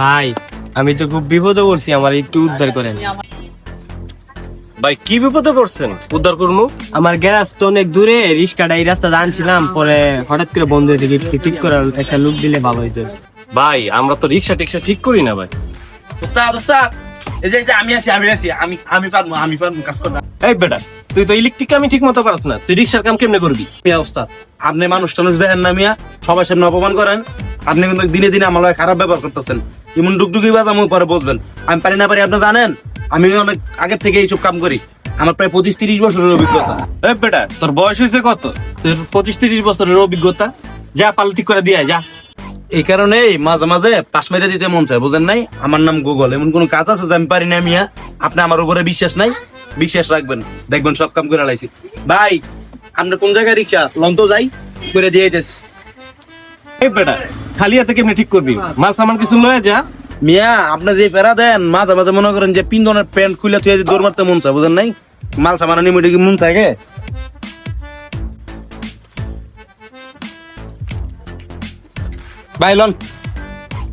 ভাই আমি তো খুব বিপদে পড়ছি আমার একটু উদ্ধার করেন। ভাই কি বিপদে পড়ছেন? উদ্ধার করব? আমার গ্যারাজ তো অনেক দূরে রিক্সাটা এই রাস্তা আনছিলাম পরে হঠাৎ করে বন্ধ হয়ে গেছে ঠিক করার একটা লুক দিলে ভালো হইতো। ভাই আমরা তো রিক্সা টিক্সা ঠিক করি না ভাই। ওস্তাদ ওস্তাদ এই যে এই যে আমি আছি আমি আছি আমি আমি পারব আমি পারব কাজ করতে। এই বেটা তুই তো ইলেকট্রিক আমি ঠিক মতো পারছ না। তুই রিক্সার কাম কেমনে করবি? মিয়া ওস্তাদ আপনি মানুষ টানুষ দেখেন না মিয়া সবার সামনে অপমান করেন। আপনি কিন্তু দিনে দিনে আমার লগে খারাপ ব্যবহার করতেছেন। এমন ডুকডুকি বাদ আমি পরে বসবেন। আমি পারি না পারি আপনি জানেন? আমি অনেক আগে থেকে এইসব কাম করি। আমার প্রায় পঁচিশ তিরিশ বছরের অভিজ্ঞতা। এই বেটা তোর বয়স হয়েছে কত? তোর পঁচিশ তিরিশ বছরের অভিজ্ঞতা? যা পাল ঠিক করে দিয়ে যা। এই কারণেই মাঝে মাঝে পাশ মেরে দিতে মন চায় বুঝেন নাই? আমার নাম গুগল এমন কোন কাজ আছে যে আমি পারি না মিয়া? আপনি আমার উপরে বিশ্বাস নাই? বিশ্বাস রাখবেন দেখবেন সব কাম করে লাইছি। ভাই আপনার কোন জায়গায় রিক্সা? লন তো যাই করে দিয়ে বেটা খালি হাতে কেমনে ঠিক করবি? মাল সামান কিছু লয়ে যা। মিয়া আপনি যে ফেরা দেন মাঝে মাঝে মনে করেন যে পিন্দনের প্যান্ট খুলে তুই দৌড় মারতে মন চায় বুঝেন নাই? মাল সামানা নিমে কি মন থাকে? ভাই লন।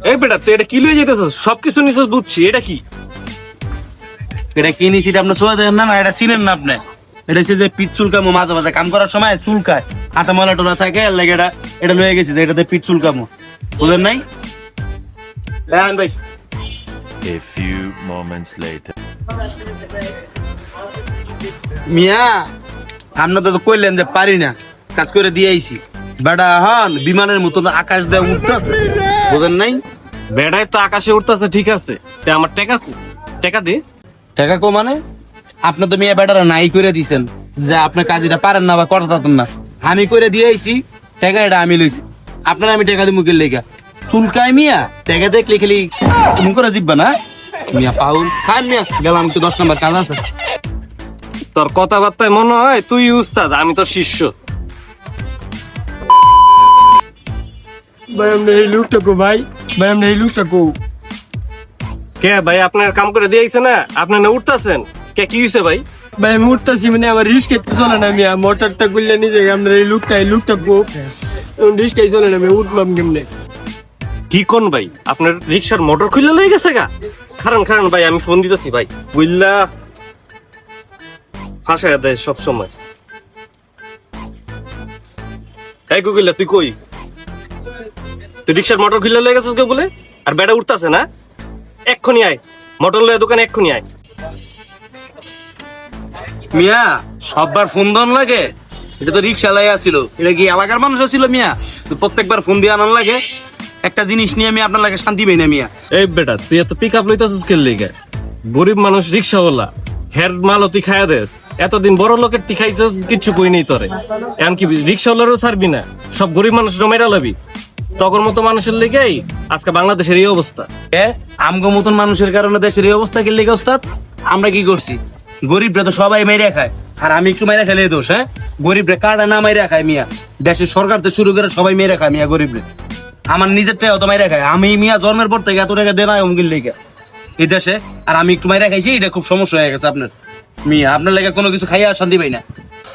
এই বেটা তুই এটা কি লয়ে যেতেছস সবকিছু নিছস বুঝছি এটা কি? এটা কি নিছি এটা আপনি সোয়া দেন না না এটা চিনেন না আপনি? এটা হচ্ছে যে পিঠ চুলকামো মাঝে মাঝে। কাম করার সময় চুলকায়। হাতে ময়লা টোলা থাকে এর লাগে এটা এটা লয়ে গেছি যে এটাতে পিঠ চুলকামো। বুঝলেন নাই? দেন ভাই। A few moments later. মিয়া আপনি তো কইলেন যে পারি না। কাজ করে দিয়ে আইছি। বেটা হন বিমানের মতন আকাশ দিয়ে উঠতেছে। বুঝেন নাই? বেড়ায় তো আকাশে উঠতেছে ঠিক আছে। তে আমার টাকা কো? টাকা দে। টাকা কো মানে? আপনি তো মিয়া বেটারা নাই করে দিছেন। যে আপনি কাজটা পারেন না বা করতে পারতেন না। আমি করে দিয়ে আইছি টাকা এটা আমি লইছি। আপনার আমি টাকা দিই মুখের লেগা? চুলকায় মিয়া টাকা দেখলে খালি এমন করে জিব্বা না? মিয়া পাউল খান মিয়া গেলাম একটু দশ নম্বর কাজ আছে। তোর কথাবার্তায় মনে হয় তুই উস্তাদ আমি তোর শিষ্য। ভাই আমরা এই লুকটা কো ভাই। ভাই আমরা এই লুকটা কো। কে ভাই আপনার কাম করে দিয়েছে না? আপনি না উঠতেছেন? কে কি হয়েছে ভাই? ভাই আমি উঠতেছি মানে আমার রিস্ক এতে চলে না আমি মোটরটা খুললে নিজে আমরা এই লুকটা এই লুকটা কো রিস্কটাই চলে না আমি উঠলাম কেমনে? কি কোন ভাই? আপনার রিক্সার মোটর খুলে লয়ে গেছে গা? কারণ কারণ ভাই আমি ফোন দিতেছি ভাই। বুঝলা ফাঁসায় দেয় সব সময় এই গুগল তুই কই? তুই রিক্সার মোটর খুলে লয়ে গেছিস কে বলে? আর বেড়া উঠতাছে না? এক্ষুনি আয়। মোটর লয়ে দোকানে এক্ষুনি আয়। মিয়া সববার ফোন দন লাগে? এটা তো রিক্সা লাই আসছিল এটা কি এলাকার মানুষ ছিল মিয়া? তো প্রত্যেকবার ফোন দিয়ে আনার লাগে। একটা জিনিস নিয়ে আমি আপনার লাগে শান্তি পাই না মিয়া। এই বেটা তুই এত পিক আপ লইতাছিস কে লিগে? গরিব মানুষ রিক্সাওয়ালা হের মালও তুই খাইয়া দেস। এতদিন বড় লোকের টি খাইছস কিচ্ছু কই নেই তোরে। এমনকি রিক্সাওয়ালারও ছাড়বি না। সব গরিব মানুষ মেরা লাবি। তখন মতো মানুষের লেগেই আজকে বাংলাদেশের এই অবস্থা। আমগো মতন মানুষের কারণে দেশের এই অবস্থা কি লেগে ওস্তাদ? আমরা কি করছি? গরিবরা তো সবাই মেরে খায়। আর আমি একটু মেরে খেলে দোষ হ্যাঁ? গরিবরা কাটা না মেরে খায় মিয়া। দেশের সরকার তো শুরু করে সবাই মেরে খায় মিয়া গরিবরে। আমার নিজের টাকা তো মেরে খায়। আমি মিয়া জন্মের পর থেকে এত টাকা দেনা অমকির লেগে। এই দেশে আর আমি একটু মেরে খাইছি এটা খুব সমস্যা হয়ে গেছে আপনার। মিয়া আপনার লেগে কোনো কিছু খাইয়া শান্তি পাই না।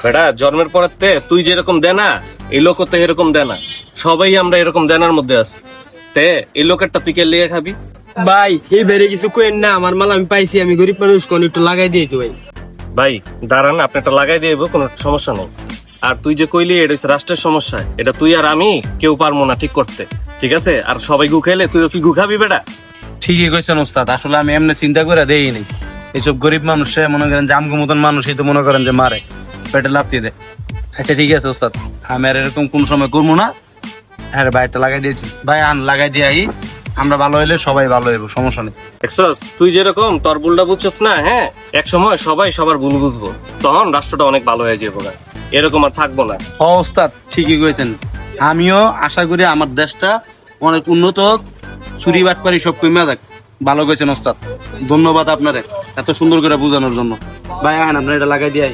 বেটা জন্মের পরেতে তুই যেরকম দেনা এই লোক তো এরকম দেনা। সবাই আমরা এরকম দেনার মধ্যে আছি। তে এই লোকেরটা তুই কে লেগে খাবি? ভাই এই বেড়ে কিছু কোয়েন না আমার মাল আমি পাইছি আমি গরিব মানুষ কোন একটু লাগাই দিয়েছি ভাই ভাই দাঁড়ান আপনি একটা লাগাই দিয়ে দেবো, কোনো সমস্যা নেই। আর তুই যে কইলি এটা হচ্ছে রাষ্ট্রের সমস্যা। এটা তুই আর আমি কেউ পারব না ঠিক করতে। ঠিক আছে? আর সবাই গু খেলে তুইও কি গু খাবি বেটা? ঠিকই কইছেন ওস্তাদ আসলে আমি এমনি চিন্তা করে দেই নাই। এইসব গরিব মানুষে মনে করেন যে আমগো মতন মানুষই তো মনে করেন যে মারে। পেটে লাফতি দেয় আচ্ছা ঠিক আছে ওস্তাদ আমি আর এরকম কোন সময় করব না। হ্যাঁ বাইরটা লাগাই দিয়েছি। ভাই আন লাগাই দিয়ে আই আমরা ভালো হইলে সবাই ভালো হইব সমস্যা নেই। দেখছস তুই যেরকম তোর ভুলটা বুঝছস না হ্যাঁ? এক সময় সবাই সবার ভুল বুঝব তখন রাষ্ট্রটা অনেক ভালো হয়ে যাব না এরকম আর থাকব না। হ ওস্তাদ ঠিকই কইছেন। আমিও আশা করি আমার দেশটা অনেক উন্নত হোক চুরি বাটপারি সব কমে যাক। ভালো কইছেন ওস্তাদ। ধন্যবাদ আপনারে এত সুন্দর করে বোঝানোর জন্য। ভাই আহেন আপনার এটা লাগাই দিয়ে